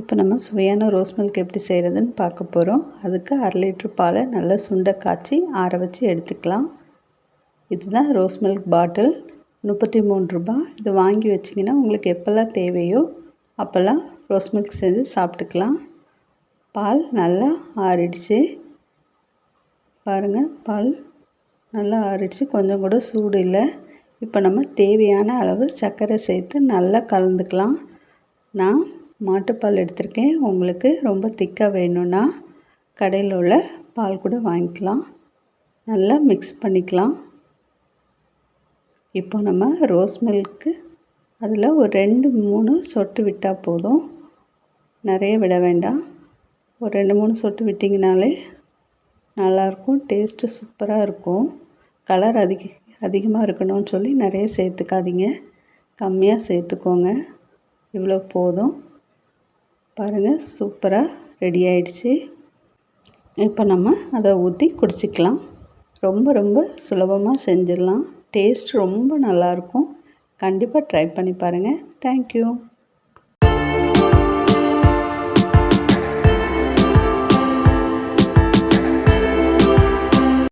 இப்போ நம்ம சுவையான ரோஸ் மில்க் எப்படி செய்கிறதுன்னு பார்க்க போகிறோம் அதுக்கு அரை லிட்ரு பாலை நல்லா சுண்டை காய்ச்சி ஆற வச்சு எடுத்துக்கலாம். இதுதான் ரோஸ் மில்க் பாட்டில். முப்பத்தி மூணு ரூபா இது வாங்கி வச்சிங்கன்னா உங்களுக்கு எப்போல்லாம் தேவையோ அப்போல்லாம் ரோஸ் மில்க் செஞ்சு சாப்பிட்டுக்கலாம். பால் நல்லா ஆறிடுச்சு. பாருங்கள் பால் நல்லா ஆறிடுச்சு. கொஞ்சம் கூட சூடு இல்லை. இப்போ நம்ம தேவையான அளவு சர்க்கரை சேர்த்து நல்லா கலந்துக்கலாம். நான் மாட்டுப்பால் எடுத்திருக்கேன். உங்களுக்கு ரொம்ப திக்காக வேணும்னா கடையில் உள்ள பால் கூட வாங்கிக்கலாம். நல்லா மிக்ஸ் பண்ணிக்கலாம். இப்போ நம்ம ரோஸ் மில்க்கு அதில் ஒரு ரெண்டு மூணு சொட்டு விட்டால் போதும். நிறைய விட வேண்டாம். ஒரு ரெண்டு மூணு சொட்டு விட்டிங்கனாலே நல்லாயிருக்கும். டேஸ்ட்டு சூப்பராக இருக்கும். கலர் அதிக அதிகமாக இருக்கணும்னு சொல்லி நிறைய சேர்த்துக்காதீங்க. கம்மியாக சேர்த்துக்கோங்க. இவ்வளோ போதும். பாருங்கள் சூப்பராக ரெடி ஆயிடுச்சு. இப்போ நம்ம அதை ஊற்றி குடிச்சிக்கலாம். ரொம்ப ரொம்ப சுலபமாக செஞ்சிடலாம். டேஸ்ட் ரொம்ப நல்லாயிருக்கும் கண்டிப்பாக ட்ரை பண்ணி பாருங்கள் தேங்க்யூ